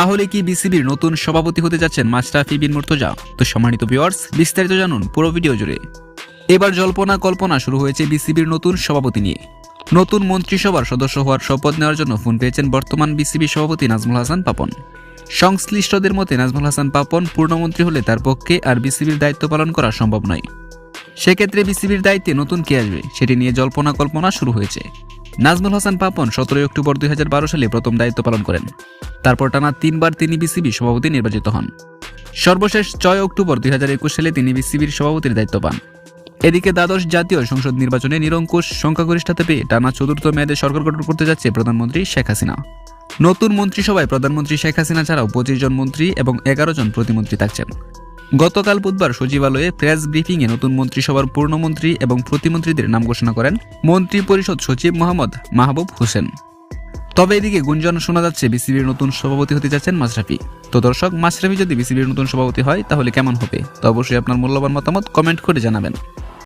তাহলে কি বিসিবির নতুন সভাপতি হতে যাচ্ছেন মাশরাফি বিন মুর্তজা? তো সম্মানিত ভিউয়ার্স, বিস্তারিত জানুন পুরো ভিডিও জুড়ে। এবার জল্পনা কল্পনা শুরু হয়েছে বিসিবির নতুন সভাপতি নিয়ে। নতুন মন্ত্রিসভার সদস্য হওয়ার শপথ নেওয়ার জন্য ফোন পেয়েছেন বর্তমান বিসিবি সভাপতি নাজমুল হাসান পাপন। সংশ্লিষ্টদের মতে নাজমুল হাসান পাপন পূর্ণমন্ত্রী হলে তার পক্ষে আর বিসিবির দায়িত্ব পালন করা সম্ভব নয়। সেক্ষেত্রে বিসিবির দায়িত্বে নতুন কে আসবে, সেটি নিয়ে জল্পনা কল্পনা শুরু হয়েছে। নাজমুল হাসান পাপন সতেরোই অক্টোবর দুই সালে প্রথম দায়িত্ব পালন করেন। তারপর টানা তিনবার তিনি বিসিবি সভাপতি নির্বাচিত হন। সর্বশেষ ছয় অক্টোবর দুই সালে তিনি বিসিবির সভাপতির দায়িত্ব পান। এদিকে দ্বাদশ জাতীয় সংসদ নির্বাচনে নিরঙ্কুশ সংখ্যাগরিষ্ঠতা পেয়ে টানা চতুর্থ মেয়াদে সরকার গঠন করতে যাচ্ছে প্রধানমন্ত্রী শেখ হাসিনা। নতুন মন্ত্রিসভায় প্রধানমন্ত্রী শেখ হাসিনা ছাড়াও পঁচিশ জন মন্ত্রী এবং এগারো জন প্রতিমন্ত্রী থাকছেন। গতকাল বুধবার সচিবালয়ে প্রেস ব্রিফিংয়ে নতুন মন্ত্রিসভার পূর্ণমন্ত্রী এবং প্রতিমন্ত্রীদের নাম ঘোষণা করেন মন্ত্রী পরিষদ সচিব মোহাম্মদ মাহবুব হোসেন। তবে এদিকে গুঞ্জন শোনা যাচ্ছে, বিসিবির নতুন সভাপতি হতে যাচ্ছেন মাশরাফি। তো দর্শক, মাশরাফি যদি বিসিবির নতুন সভাপতি হয়, তাহলে কেমন হবে? তো অবশ্যই আপনার মূল্যবান মতামত কমেন্ট করে জানাবেন।